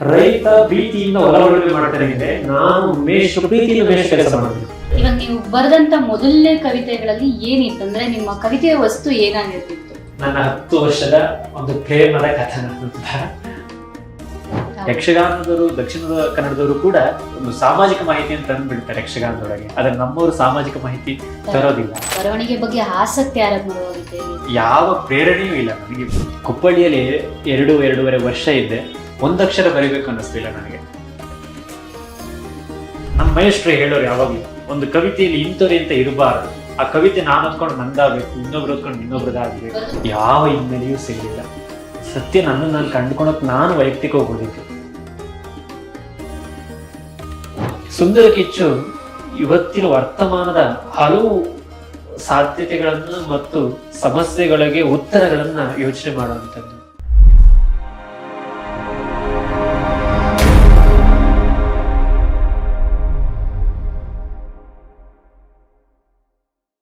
ರೈತ ಪ್ರೀತಿಯಿಂದ ಹೊಲ ಮಾಡ್ತಾರೆ ಅಂದ್ರೆ ನಾನು ಮೇಷ ಪ್ರೀತಿಯಿಂದ ಮೇಷ ಕೆಲಸ ಮಾಡ್ತೀನಿ ಇವಾಗ ನೀವು ಬರೆದಂತ ಮೊದಲನೇ ಕವಿತೆಗಳಲ್ಲಿ ಏನಿತ್ತು? ಅಂದ್ರೆ ನಿಮ್ಮ ಕವಿತೆಯ ವಸ್ತು ಏನಾಗಿರ್ತಿತ್ತು? ನನ್ನ ಹತ್ತು ವರ್ಷದ ಒಂದು ಪ್ರೇಮದ ಕಥನ ಅಂತ. ಯಕ್ಷಗಾನದವರು ದಕ್ಷಿಣದ ಕನ್ನಡದವರು ಕೂಡ ಒಂದು ಸಾಮಾಜಿಕ ಮಾಹಿತಿ ಅಂತ ಬಿಡ್ತಾರೆ ಯಕ್ಷಗಾನದೊಳಗೆ ಆದ್ರೆ ನಮ್ಮವರು ಸಾಮಾಜಿಕ ಮಾಹಿತಿ ತರೋದಿಲ್ಲ. ಬರವಣಿಗೆ ಬಗ್ಗೆ ಆಸಕ್ತಿ ಆರಂಭ ಯಾವ ಪ್ರೇರಣೆಯೂ ಇಲ್ಲ ನನಗೆ ಕುಪ್ಪಳ್ಳಿಯಲ್ಲಿ ಎರಡು ಎರಡೂವರೆ ವರ್ಷ ಇದ್ದೆ. ಒಂದಕ್ಷರ ಬರಿಬೇಕು ಅನ್ನಿಸ್ತಿಲ್ಲ ನನಗೆ. ನಮ್ಮ ಮಹೇಶ್ವರ ಹೇಳೋರು ಯಾವಾಗಲೂ, ಒಂದು ಕವಿತೆಯಲ್ಲಿ ಇಂಥವ್ರಿ ಅಂತ ಇರಬಾರ್ದು. ಆ ಕವಿತೆ ನಾನು ಓದ್ಕೊಂಡು ನಂದಾಗಬೇಕು, ಇನ್ನೊಬ್ರು ಓದ್ಕೊಂಡು ಇನ್ನೊಬ್ರದಾಗಬೇಕು ಯಾವ ಹಿನ್ನೆಲೆಯೂ ಸಿಗಲಿಲ್ಲ. ಸತ್ಯ ನನ್ನನ್ನು ನಾನು ಕಂಡುಕೊಳಕ್ ನಾನು ವೈಯಕ್ತಿಕ ಹೋಗೋದಿದ್ದು ಸುಂದರ ಕಿಚ್ಚು ಇವತ್ತಿನ ವರ್ತಮಾನದ ಹಲವು ಸಾಧ್ಯತೆಗಳನ್ನು ಮತ್ತು ಸಮಸ್ಯೆಗಳಿಗೆ ಉತ್ತರಗಳನ್ನ ಯೋಚನೆ ಮಾಡುವಂಥದ್ದು.